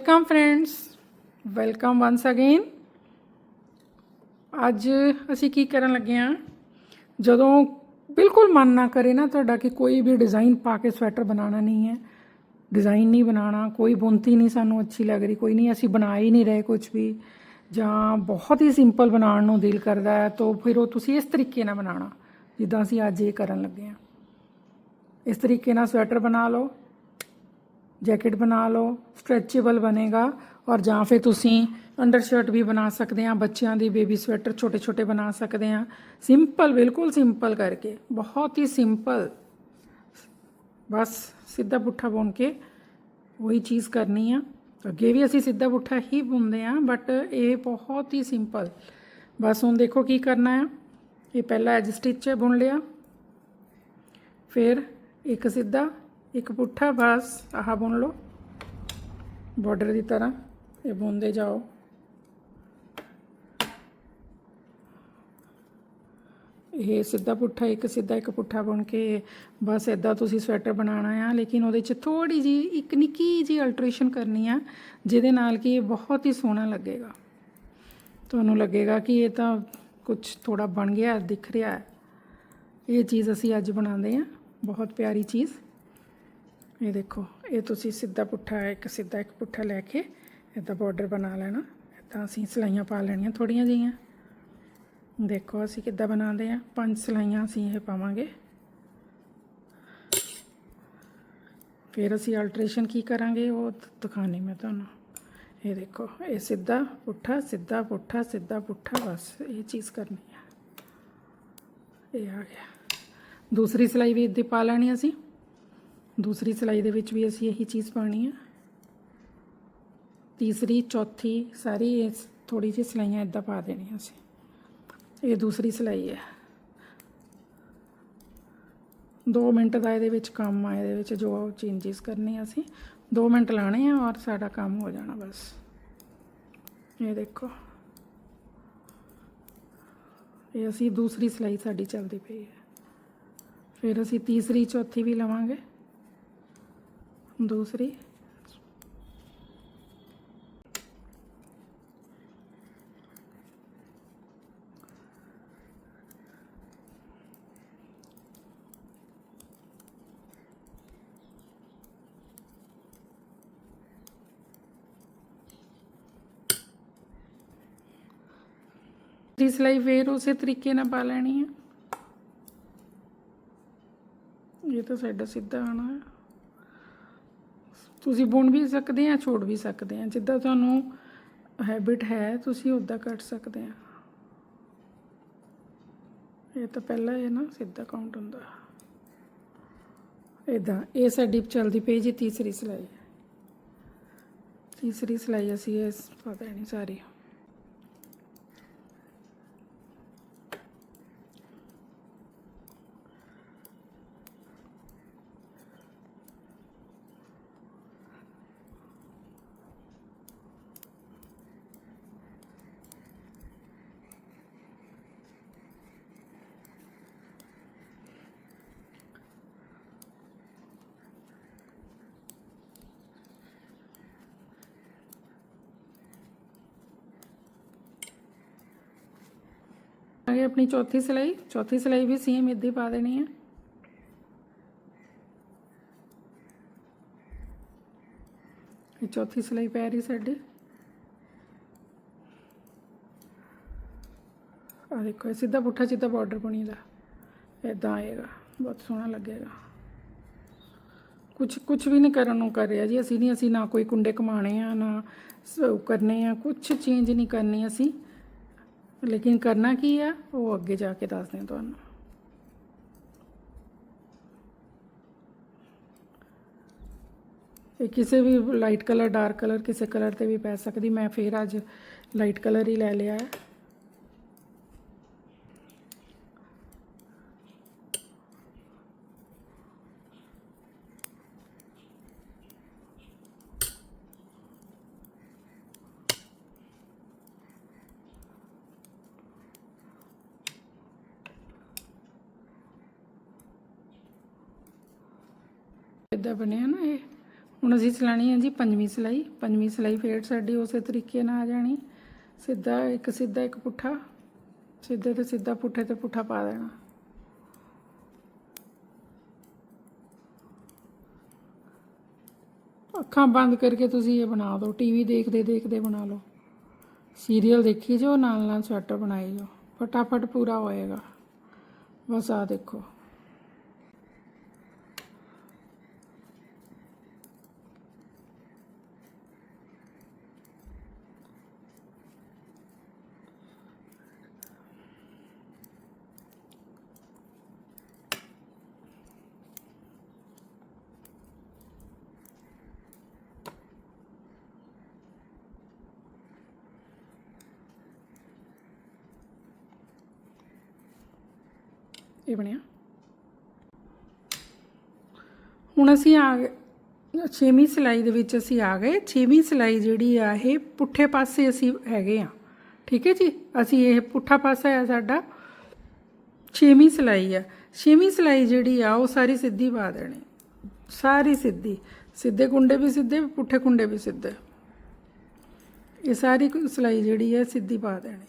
Welcome friends welcome once again ਅੱਜ ਅਸੀਂ ਕੀ ਕਰਨ ਲੱਗੇ ਹਾਂ? ਜਦੋਂ ਬਿਲਕੁਲ ਮਨ ਨਾ ਕਰੇ ਨਾ ਤੁਹਾਡਾ ਕਿ ਕੋਈ ਵੀ ਡਿਜ਼ਾਈਨ ਪਾ ਕੇ ਸਵੈਟਰ ਬਣਾਉਣਾ ਨਹੀਂ ਹੈ। ਡਿਜ਼ਾਈਨ ਨਹੀਂ ਬਣਾਉਣਾ, ਕੋਈ ਬੁਣਤੀ ਨਹੀਂ ਸਾਨੂੰ ਅੱਛੀ ਲੱਗ ਰਹੀ, ਕੋਈ ਨਹੀਂ, ਅਸੀਂ ਬਣਾ ਹੀ ਨਹੀਂ ਰਹੇ ਕੁਝ ਵੀ। ਜਾਂ ਬਹੁਤ ਹੀ ਸਿੰਪਲ ਬਣਾਉਣ ਨੂੰ ਦਿਲ ਕਰਦਾ ਹੈ, ਤਾਂ ਫਿਰ ਉਹ ਤੁਸੀਂ ਇਸ ਤਰੀਕੇ ਨਾਲ ਬਣਾਉਣਾ। ਜਿੱਦਾਂ ਅਸੀਂ ਅੱਜ ਇਹ ਕਰਨ ਲੱਗੇ ਹਾਂ। ਇਸ ਤਰੀਕੇ ਨਾਲ ਸਵੈਟਰ ਬਣਾ ਲਓ। ਜੈਕਟ ਬਣਾ ਲਓ ਸਟ੍ਰੈਚੇਬਲ ਬਣੇਗਾ ਔਰ ਜਾਂ ਫਿਰ ਤੁਸੀਂ ਅੰਡਰ ਸ਼ਰਟ ਵੀ ਬਣਾ ਸਕਦੇ ਆ ਬੱਚਿਆਂ ਦੀ ਬੇਬੀ ਸਵੈਟਰ ਛੋਟੇ ਛੋਟੇ ਬਣਾ ਸਕਦੇ ਆ ਸਿੰਪਲ ਬਿਲਕੁਲ ਸਿੰਪਲ ਕਰਕੇ, ਬਹੁਤ ਹੀ ਸਿੰਪਲ ਬਸ ਸਿੱਧਾ ਪੁੱਠਾ ਬੁਣ ਕੇ ਉਹੀ ਚੀਜ਼ ਕਰਨੀ ਆ। ਅੱਗੇ ਵੀ ਅਸੀਂ ਸਿੱਧਾ ਪੁੱਠਾ ਹੀ ਬੁਣਦੇ ਆ ਬਟ ਇਹ ਬਹੁਤ ਹੀ ਸਿੰਪਲ ਬਸ ਹੁਣ ਦੇਖੋ ਕੀ ਕਰਨਾ ਆ। ਇਹ ਪਹਿਲਾ ਐਜ ਸਟਿਚ ਬੁਣ ਲਿਆ। ਫਿਰ ਇੱਕ ਸਿੱਧਾ ਇੱਕ ਪੁੱਠਾ ਬਸ ਆਹ ਬੁਣ ਲਓ। ਬਾਰਡਰ ਦੀ ਤਰ੍ਹਾਂ ਇਹ ਬੁਣਦੇ ਜਾਓ। ਇਹ ਸਿੱਧਾ ਪੁੱਠਾ, ਇੱਕ ਸਿੱਧਾ, ਇੱਕ ਪੁੱਠਾ ਬੁਣ ਕੇ ਬਸ ਇਦਾਂ ਤੁਸੀਂ ਸਵੈਟਰ ਬਣਾਉਣਾ ਆ। ਲੇਕਿਨ ਉਹਦੇ 'ਚ ਥੋੜੀ ਜੀ ਇੱਕ ਨਿੱਕੀ ਜੀ ਅਲਟਰੇਸ਼ਨ ਕਰਨੀ ਆ, ਜਿਹਦੇ ਨਾਲ ਕਿ ਇਹ ਬਹੁਤ ਹੀ ਸੋਹਣਾ ਲੱਗੇਗਾ। ਤੁਹਾਨੂੰ ਲੱਗੇਗਾ ਕਿ ਇਹ ਤਾਂ ਕੁਝ ਥੋੜਾ ਬਣ ਗਿਆ, ਦਿਖ ਰਿਹਾ ਹੈ। ਇਹ ਚੀਜ਼ ਅਸੀਂ ਅੱਜ ਬਣਾਉਂਦੇ ਆ ਬਹੁਤ ਪਿਆਰੀ ਚੀਜ਼। ਇਹ ਦੇਖੋ, ਇਹ ਤੁਸੀਂ ਸਿੱਧਾ ਪੁੱਠਾ, ਇੱਕ ਸਿੱਧਾ ਇੱਕ ਪੁੱਠਾ ਲੈ ਕੇ ਇੱਦਾਂ ਬਾਰਡਰ ਬਣਾ ਲੈਣਾ। ਇੱਦਾਂ ਅਸੀਂ ਸਲਾਈਆਂ ਪਾ ਲੈਣੀਆਂ ਥੋੜੀਆਂ ਜਿਹੀਆਂ। ਦੇਖੋ ਅਸੀਂ ਕਿੱਦਾਂ ਬਣਾਉਂਦੇ ਆ ਪੰਜ ਸਲਾਈਆਂ ਅਸੀਂ ਇਹ ਪਾਵਾਂਗੇ। ਫਿਰ ਅਸੀਂ ਅਲਟਰੇਸ਼ਨ ਕੀ ਕਰਾਂਗੇ? ਉਹ ਦਿਖਾਣੀ ਮੈਂ ਤੁਹਾਨੂੰ। ਇਹ ਦੇਖੋ, ਇਹ ਸਿੱਧਾ ਪੁੱਠਾ ਸਿੱਧਾ ਪੁੱਠਾ ਸਿੱਧਾ ਪੁੱਠਾ, ਬਸ ਇਹ ਚੀਜ਼ ਕਰਨੀ ਆ। ਇਹ ਆ ਗਿਆ। ਦੂਸਰੀ ਸਲਾਈ ਵੀ ਇੱਦੀ ਪਾ ਲੈਣੀ ਅਸੀਂ। ਦੂਸਰੀ ਸਲਾਈ ਦੇ ਵਿੱਚ ਵੀ ਅਸੀਂ ਇਹੀ ਚੀਜ਼ ਪਾਣੀ ਆ। ਤੀਸਰੀ, ਚੌਥੀ, ਸਾਰੀ ਇਸ ਥੋੜੀ ਜਿਹੀ ਸਲਾਈਆਂ ਇਦਾਂ ਪਾ ਦੇਣੀਆਂ ਅਸੀਂ ਇਹ ਦੂਸਰੀ ਸਲਾਈ ਹੈ। 2 ਮਿੰਟ ਦਾ ਇਹਦੇ ਵਿੱਚ ਕੰਮ ਆ, ਇਹਦੇ ਵਿੱਚ ਜੋ ਚੇਂਜਸ ਕਰਨੇ ਆ ਅਸੀਂ 2 ਮਿੰਟ ਲਾਣੇ ਆ ਔਰ ਸਾਡਾ ਕੰਮ ਹੋ ਜਾਣਾ ਬਸ। ਇਹ ਦੇਖੋ। ਇਹ ਅਸੀਂ ਦੂਸਰੀ ਸਲਾਈ ਸਾਡੀ ਚੱਲਦੀ ਪਈ ਹੈ। ਫਿਰ ਅਸੀਂ ਤੀਸਰੀ, ਚੌਥੀ ਵੀ ਲਵਾਂਗੇ। ਦੂਸਰੀ। ਦੀ ਸਿਲਾਈ ਫੇਰ ਉਸੇ ਤਰੀਕੇ ਨਾਲ ਪਾ ਲੈਣੀ ਹੈ ਇਹ ਤਾਂ ਸਾਡਾ ਸਿੱਧਾ ਆਣਾ ਹੈ ਤੁਸੀਂ ਬੁਣ ਵੀ ਸਕਦੇ ਆ, ਛੋੜ ਵੀ ਸਕਦੇ ਆ। ਜਿੱਦਾਂ ਤੁਹਾਨੂੰ ਹੈਬਿਟ ਹੈ, ਤੁਸੀਂ ਉਦਾਂ ਕੱਟ ਸਕਦੇ ਆ। ਇਹ ਤਾਂ ਪਹਿਲਾਂ ਇਹ ਨਾ, ਸਿੱਧਾ ਕਾਊਂਟ ਹੁੰਦਾ। ਇਦਾਂ ਇਹ ਸਾਡੀ ਚੱਲਦੀ ਪਈ ਜੀ ਤੀਸਰੀ ਸਿਲਾਈ। ਤੀਸਰੀ ਸਿਲਾਈ ਅਸੀਂ ਇਹ ਪਤਾ ਨਹੀਂ, ਸਾਰੀ। ਆਗੇ ਆਪਣੀ ਚੌਥੀ ਸਿਲਾਈ। ਚੌਥੀ ਸਿਲਾਈ ਵੀ ਸੇਮ ਇੱਦਾਂ ਹੀ ਪਾ ਦੇਣੀ ਹੈ ਇਹ ਚੌਥੀ ਸਿਲਾਈ ਪੈ ਰਹੀ ਸਾਡੀ। ਆ ਦੇਖੋ, ਇਹ ਸਿੱਧਾ ਪੁੱਠਾ ਸਿੱਧਾ ਬਾਰਡਰ ਬਣੀ ਦਾ। ਇਦਾਂ ਆਏਗਾ, ਬਹੁਤ ਸੋਹਣਾ ਲੱਗੇਗਾ। ਕੁਝ ਕੁਝ ਵੀ ਨਹੀਂ ਕਰਨ ਨੂੰ ਕਰ ਰਿਹਾ ਜੀ। ਅਸੀਂ ਨਹੀਂ ਅਸੀਂ ਨਾ ਕੋਈ ਕੁੰਡੇ ਕਮਾਣੇ ਆ, ਨਾ ਉਹ ਕਰਨੇ ਆ। ਕੁਝ ਚੇਂਜ ਨਹੀਂ ਕਰਨੀ ਅਸੀਂ। ਲੇਕਿਨ ਕਰਨਾ ਕੀ ਆ? ਉਹ ਅੱਗੇ ਜਾ ਕੇ ਦੱਸਦੇ ਹਾਂ ਤੁਹਾਨੂੰ। ਇਹ ਕਿਸੇ ਵੀ ਲਾਈਟ ਕਲਰ ਡਾਰਕ ਕਲਰ ਕਿਸੇ ਕਲਰ ਤੇ ਵੀ ਪੈ ਸਕਦੀ। ਮੈਂ ਫੇਰ ਅੱਜ ਲਾਈਟ ਕਲਰ ਹੀ ਲੈ ਲਿਆ ਹੈ। ਇਦਾਂ ਬਣਿਆ ਨਾ ਇਹ? ਹੁਣ ਅਸੀਂ ਚਲਾਣੀ ਹੈ ਜੀ ਪੰਜਵੀਂ ਸਿਲਾਈ। ਪੰਜਵੀਂ ਸਿਲਾਈ ਫੇਰ ਸਾਡੀ ਉਸੇ ਤਰੀਕੇ ਨਾਲ ਆ ਜਾਣੀ। ਸਿੱਧਾ ਇੱਕ ਸਿੱਧਾ ਇੱਕ ਪੁੱਠਾ। ਸਿੱਧੇ ਤੇ ਸਿੱਧਾ ਪੁੱਠੇ ਤੇ ਪੁੱਠਾ ਪਾ ਦੇਣਾ। ਅੱਖਾਂ ਬੰਦ ਕਰਕੇ ਤੁਸੀਂ ਇਹ ਬਣਾ ਦਿਓ। ਟੀਵੀ ਦੇਖਦੇ ਦੇਖਦੇ ਬਣਾ ਲਓ। ਸੀਰੀਅਲ ਦੇਖੀ ਜੋ ਨਾਲ ਨਾਲ ਸਵੈਟਰ ਬਣਾਈ ਜੋ ਫਟਾਫਟ ਪੂਰਾ ਹੋਏਗਾ। ਬਸ ਆ ਦੇਖੋ। ਇਹ ਬਣਿਆ। ਹੁਣ ਅਸੀਂ ਆ ਗਏ, ਛੇਵੀਂ ਸਿਲਾਈ ਦੇ ਵਿੱਚ ਅਸੀਂ ਆ ਗਏ। ਛੇਵੀਂ ਸਿਲਾਈ ਜਿਹੜੀ ਆ, ਇਹ ਪੁੱਠੇ ਪਾਸੇ ਅਸੀਂ ਹੈਗੇ ਆ। ਠੀਕ ਹੈ ਜੀ? ਅਸੀਂ ਇਹ ਪੁੱਠਾ ਪਾਸਾ ਹੈ ਸਾਡਾ। ਛੇਵੀਂ ਸਿਲਾਈ ਆ। ਛੇਵੀਂ ਸਿਲਾਈ ਜਿਹੜੀ ਆ, ਉਹ ਸਾਰੀ ਸਿੱਧੀ ਪਾ ਦੇਣੀ। ਸਾਰੀ ਸਿੱਧੀ। ਸਿੱਧੇ ਕੁੰਡੇ ਵੀ ਸਿੱਧੇ, ਪੁੱਠੇ ਕੁੰਡੇ ਵੀ ਸਿੱਧੇ। ਇਹ ਸਾਰੀ ਕੁ- ਸਿਲਾਈ ਜਿਹੜੀ ਹੈ ਸਿੱਧੀ ਪਾ ਦੇਣੀ।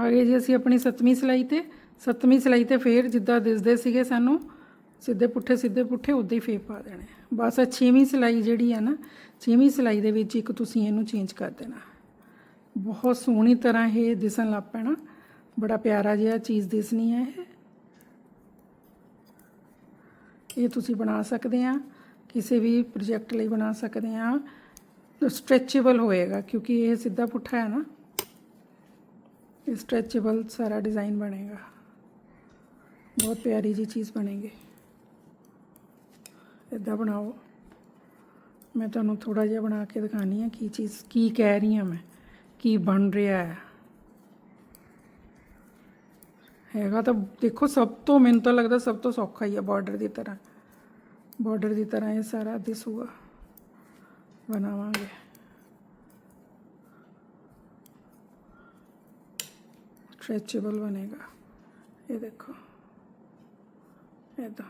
ਆ ਗਏ ਜੀ ਅਸੀਂ ਆਪਣੀ ਸੱਤਵੀਂ ਸਿਲਾਈ ਤੇ, ਸੱਤਵੀਂ ਸਿਲਾਈ ਤੇ ਫੇਰ ਜਿੱਦਾਂ ਦਿਸਦੇ ਸੀਗੇ ਸਾਨੂੰ, ਸਿੱਧੇ ਪੁੱਠੇ ਸਿੱਧੇ ਪੁੱਠੇ, ਉਦਾਂ ਹੀ ਫੇਰ ਪਾ ਦੇਣੇ ਬਸ ਆਹ ਛੇਵੀਂ ਸਿਲਾਈ ਜਿਹੜੀ ਆ ਨਾ, ਛੇਵੀਂ ਸਿਲਾਈ ਦੇ ਵਿੱਚ ਇੱਕ ਤੁਸੀਂ ਇਹਨੂੰ ਚੇਂਜ ਕਰ ਦੇਣਾ। ਬਹੁਤ ਸੋਹਣੀ ਤਰ੍ਹਾਂ ਇਹ ਦਿਸਣ ਲੱਗ ਪੈਣਾ। ਬੜਾ ਪਿਆਰਾ ਜਿਹਾ ਚੀਜ਼ ਦਿਸਣੀ ਹੈ ਇਹ। ਇਹ ਤੁਸੀਂ ਬਣਾ ਸਕਦੇ ਆ, ਕਿਸੇ ਵੀ ਪ੍ਰੋਜੈਕਟ ਲਈ ਬਣਾ ਸਕਦੇ ਆ। ਸਟ੍ਰੈਚੇਬਲ ਹੋਏਗਾ, ਕਿਉਂਕਿ ਇਹ ਸਿੱਧਾ ਪੁੱਠਾ ਹੈ ਨਾ। ਇਹ ਸਟ੍ਰੈਚੇਬਲ ਸਾਰਾ ਡਿਜ਼ਾਈਨ ਬਣੇਗਾ ਬਹੁਤ ਪਿਆਰੀ ਜੀ ਚੀਜ਼ ਬਣੇਗੀ ਇਦਾਂ ਬਣਾਓ ਮੈਂ ਤੁਹਾਨੂੰ ਥੋੜਾ ਜਿਹਾ ਬਣਾ ਕੇ ਦਿਖਾਣੀ ਆ ਕੀ ਚੀਜ਼ ਕੀ ਕਹਿ ਰਹੀ ਹਾਂ ਮੈਂ ਕੀ ਬਣ ਰਿਹਾ ਹੈ ਹੈਗਾ ਤਾਂ ਦੇਖੋ ਸਭ ਤੋਂ ਮੈਨੂੰ ਤਾਂ ਲੱਗਦਾ ਸਭ ਤੋਂ ਸੌਖਾ ਹੀ ਆ ਬਾਰਡਰ ਦੀ ਤਰ੍ਹਾਂ ਬਾਰਡਰ ਦੀ ਤਰ੍ਹਾਂ ਇਹ ਸਾਰਾ ਦਿਸੂਗਾ ਬਣਾਵਾਂਗੇ ਸਟ੍ਰੈਚੇਬਲ ਬਣੇਗਾ। ਇਹ ਦੇਖੋ। ਇਦਾਂ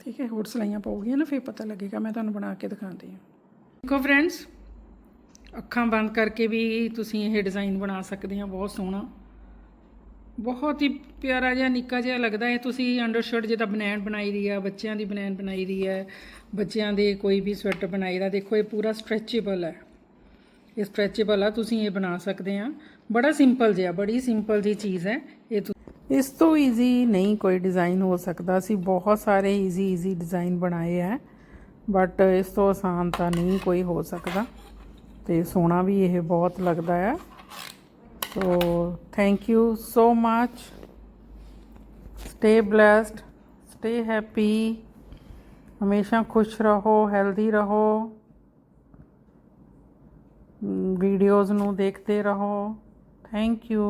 ਠੀਕ ਹੈ, ਹੋਰ ਸਲਾਈਆਂ ਪਾਉਗੀਆਂ ਨਾ, ਫਿਰ ਪਤਾ ਲੱਗੇਗਾ। ਮੈਂ ਤੁਹਾਨੂੰ ਬਣਾ ਕੇ ਦਿਖਾਉਂਦੀ ਹਾਂ। ਦੇਖੋ ਫਰੈਂਡਸ ਅੱਖਾਂ ਬੰਦ ਕਰਕੇ ਵੀ ਤੁਸੀਂ ਇਹ ਡਿਜ਼ਾਈਨ ਬਣਾ ਸਕਦੇ ਹੋ। ਬਹੁਤ ਸੋਹਣਾ। ਬਹੁਤ ਹੀ ਪਿਆਰਾ ਜਿਹਾ, ਨਿੱਕਾ ਜਿਹਾ ਲੱਗਦਾ ਹੈ। ਤੁਸੀਂ ਅੰਡਰਸ਼ਰਟ ਜਿੱਦਾਂ ਬਨੈਣ ਬਣਾਈ ਦੀ ਆ, ਬੱਚਿਆਂ ਦੀ ਬਨੈਣ ਬਣਾਈ ਦੀ ਹੈ ਬੱਚਿਆਂ ਦੇ ਕੋਈ ਵੀ ਸਵੈਟਰ ਬਣਾਈ ਦਾ, ਦੇਖੋ ਇਹ ਪੂਰਾ ਸਟ੍ਰੈਚੇਬਲ ਹੈ। ਇਹ ਸਟ੍ਰੈਚੇਬਲ ਆ ਤੁਸੀਂ ਇਹ ਬਣਾ ਸਕਦੇ ਆ ਬੜਾ ਸਿੰਪਲ ਜਿਹਾ ਬੜੀ ਸਿੰਪਲ ਜੀ ਚੀਜ਼ ਹੈ ਇਹ ਤੁ- ਇਸ ਤੋਂ ਈਜ਼ੀ ਨਹੀਂ ਕੋਈ ਡਿਜ਼ਾਈਨ ਹੋ ਸਕਦਾ ਅਸੀਂ ਬਹੁਤ ਸਾਰੇ ਈਜ਼ੀ ਈਜ਼ੀ ਡਿਜ਼ਾਈਨ ਬਣਾਏ ਹੈ ਬਟ ਇਸ ਤੋਂ ਆਸਾਨ ਤਾਂ ਨਹੀਂ ਕੋਈ ਹੋ ਸਕਦਾ ਤੇ ਸੋਹਣਾ ਵੀ ਇਹ ਬਹੁਤ ਲੱਗਦਾ ਹੈ so thank you so much stay blessed stay happy ਹਮੇਸ਼ਾ ਖੁਸ਼ ਰਹੋ ਹੈਲਦੀ ਰਹੋ ਵੀਡੀਓਜ਼ ਨੂੰ ਦੇਖਦੇ ਰਹੋ। Thank you